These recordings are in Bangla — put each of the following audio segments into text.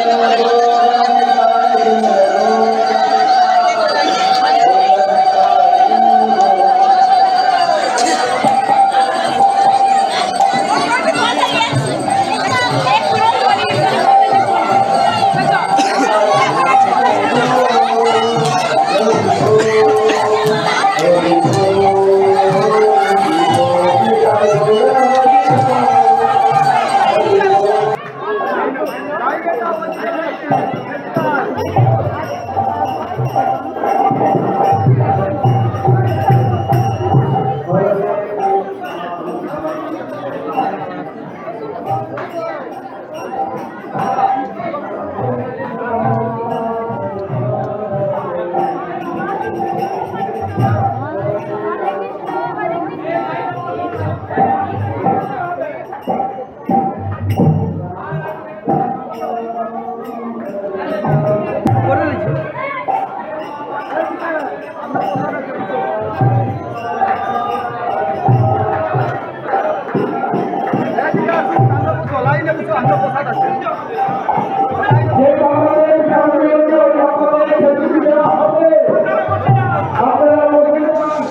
Assalamualaikum.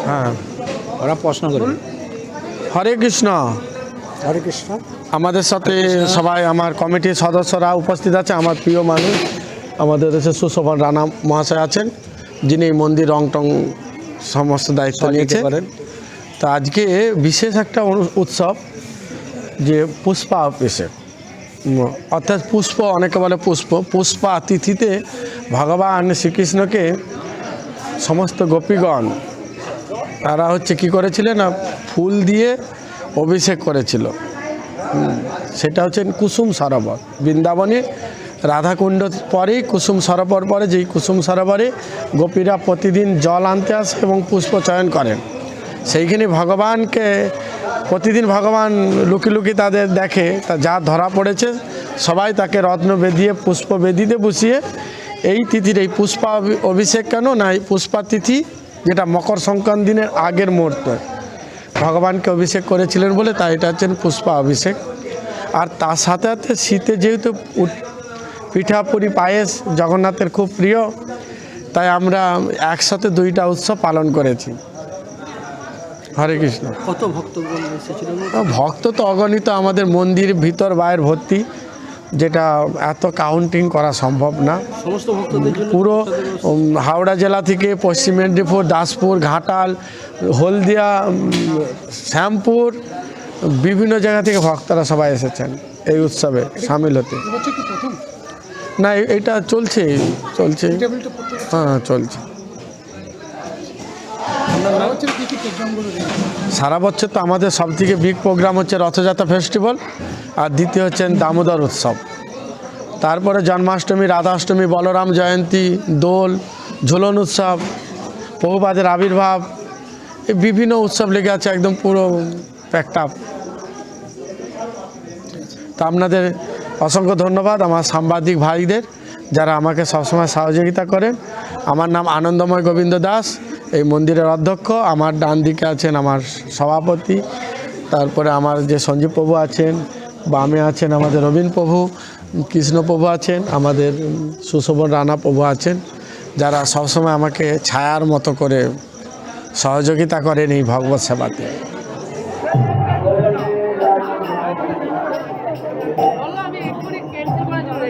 হ্যাঁ ওরা প্রশ্ন হরে কৃষ্ণ। হরে কৃষ্ণ। আমাদের সাথে সবাই আমার কমিটির সদস্যরা উপস্থিত আছে আমার প্রিয় মানুষ। আমাদের দেশে সুশোভন রানা মহাশয় আছেন যিনি এই মন্দির রং টং সমস্ত দায়িত্ব নিয়েছে করেন। তো আজকে বিশেষ একটা উৎসব যে পুষ্পা অভিষেক অর্থাৎ পুষ্প অনেকে বলে পুষ্প। পুষ্পা তিথিতে ভগবান শ্রীকৃষ্ণকে সমস্ত গোপীগণ তারা হচ্ছে কি করেছিলেন না ফুল দিয়ে অভিষেক করেছিল। সেটা হচ্ছে কুসুম সরোবর। বৃন্দাবনে রাধাকুণ্ড পরেই কুসুম সরোবর পরে, যেই কুসুম সরোবরে গোপীরা প্রতিদিন জল আনতে আসে এবং পুষ্প চয়ন করেন। সেইখানে ভগবানকে, প্রতিদিন ভগবান লুকি লুকি তাদের দেখে, তা যা ধরা পড়েছে, সবাই তাকে রত্ন বেঁধিয়ে, পুষ্প বেদিতে বসিয়ে, এই তিথির এই পুষ্পা অভিষেক কেন? না, এই পুষ্পা তিথি যেটা মকর সংক্রান্তি দিনের আগের মুহূর্তে। ভগবানকে অভিষেক করেছিলেন বলে, তাই এটা হচ্ছেন পুষ্পা অভিষেক আর তার সাথে সাথে শীতে যেহেতু উট- পিঠা পুরি পায়েস জগন্নাথের খুব প্রিয় তাই আমরা একসাথে দুইটা উৎসব পালন করেছি। হরে কৃষ্ণ। কত এসেছিলেন ভক্ত তো অগণিত আমাদের মন্দির ভিতর বাইরে ভর্তি যেটা এত কাউন্টিং করা সম্ভব না। পুরো হাওড়া জেলা থেকে পশ্চিম মেদিনীপুর দাসপুর ঘাটাল হলদিয়া শ্যামপুর বিভিন্ন জায়গা থেকে ভক্তরা সবাই এসেছেন এই উৎসবে সামিল হতে। না এটা চলছে চলছে। হ্যাঁ চলছে। সারা বছর তো আমাদের সব থেকে বিগ প্রোগ্রাম হচ্ছে রথযাত্রা ফেস্টিভ্যাল আর দ্বিতীয় হচ্ছেন দামোদর উৎসব। তারপরে জন্মাষ্টমী রাধাষ্টমী বলরাম জয়ন্তী দোল ঝুলন উৎসব বহুবাদের আবির্ভাব এই বিভিন্ন উৎসব লেগে আছে একদম পুরো প্যাকটাপ তা আপনাদের অসংখ্য ধন্যবাদ আমার সাংবাদিক ভাইদের যারা আমাকে সবসময় সহযোগিতা করেন। আমার নাম আনন্দময় গোবিন্দ দাস, এই মন্দিরের অধ্যক্ষ। আমার ডান দিকে আছেন আমার সভাপতি, তারপরে আমার যে সঞ্জীব প্রভু আছেন, বামে আছেন আমাদের রবীন প্রভু, কৃষ্ণ প্রভু আছেন, আমাদের সুশোভন রানা প্রভু আছেন, যারা সবসময় আমাকে ছায়ার মতো করে সহযোগিতা করেন এই ভগবত সেবাতে। আমি এক্ষুনি ক্যান্সেল করে